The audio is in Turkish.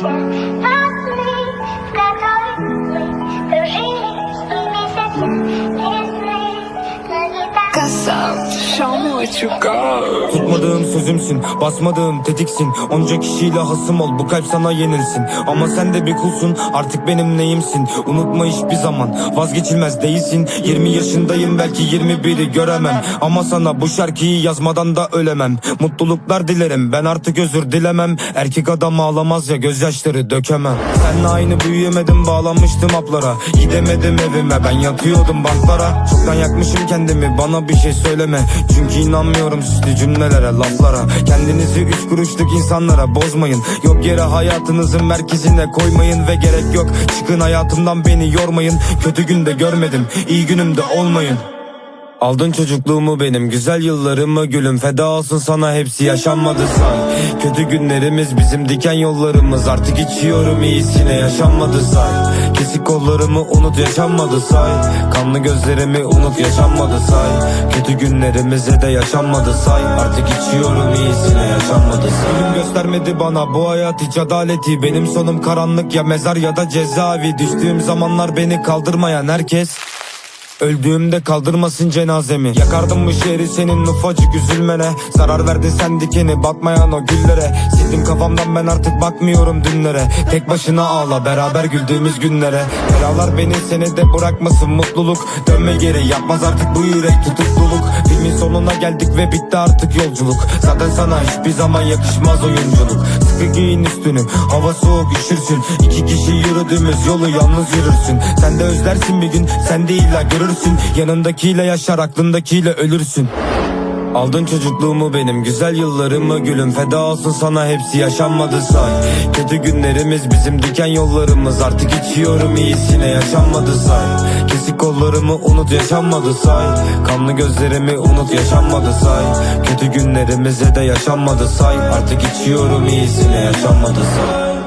啊。You got. Tutmadığım sözümsün, basmadığım tetiksin. Onca kişiyle hasım ol, bu kalp sana yenilsin. Ama sen de bir kulsun, artık benim neyimsin? Unutma hiçbir zaman, vazgeçilmez değilsin. 20 yaşındayım belki 21'i göremem. Ama sana bu şarkıyı yazmadan da ölemem. Mutluluklar dilerim, ben artık özür dilemem. Erkek adam ağlamaz ya gözyaşları dökemem. Seninle aynı büyüyemedim, bağlanmıştım haplara. Gidemedim evime, ben yatıyordum banklara. Çoktan yakmışım kendimi, bana bir şey söyleme Çünkü inanmıyorum süslü cümlelere, laflara. Kendinizi üç kuruşluk insanlara bozmayın. Yok yere hayatınızın merkezine koymayın Ve gerek yok. Çıkın hayatımdan beni yormayın. Kötü günde görmedim, iyi günümde olmayın Aldın çocukluğumu benim güzel yıllarımı gülüm. Feda olsun sana hepsi yaşanmadı say. Kötü günlerimiz bizim diken yollarımız. Artık içiyorum iyisine yaşanmadı say. Kesik kollarımı unut yaşanmadı say. Kanlı gözlerimi unut yaşanmadı say. Kötü günlerimize de yaşanmadı say. Artık içiyorum iyisine yaşanmadı say. Ölüm göstermedi bana bu hayat hiç adaleti. Benim sonum karanlık ya mezar ya da cezaevi. Düştüğüm zamanlar beni kaldırmayan herkes Öldüğümde kaldırmasın cenazemi. Yakardım bu şehri senin ufacık üzülmene. Zarar verdin sen dikeni batmayan o güllere. Sildim kafamdan ben artık bakmıyorum dünlere. Tek başına ağla beraber güldüğümüz günlere. Belalar beni seni de bırakmasın mutluluk. Dönme geri yapmaz artık bu yürek tutukluluk. Filmin sonuna geldik ve bitti artık yolculuk. Zaten sana hiçbir zaman yakışmaz oyunculuk Sıkı giyin üstünü. Hava soğuk üşürsün. İki kişi yürüdüğümüz yolu yalnız yürürsün. Sen de özlersin bir gün sen de illa görürsün. Yanındakiyle yaşar aklındakiyle ölürsün Aldın çocukluğumu benim güzel yıllarımı gülüm. Feda olsun sana hepsi yaşanmadı say. Kötü günlerimiz bizim diken yollarımız. Artık içiyorum iyisine yaşanmadı say. Kesik kollarımı unut yaşanmadı say. Kanlı gözlerimi unut yaşanmadı say. Kötü günlerimize de yaşanmadı say. Artık içiyorum iyisine yaşanmadı say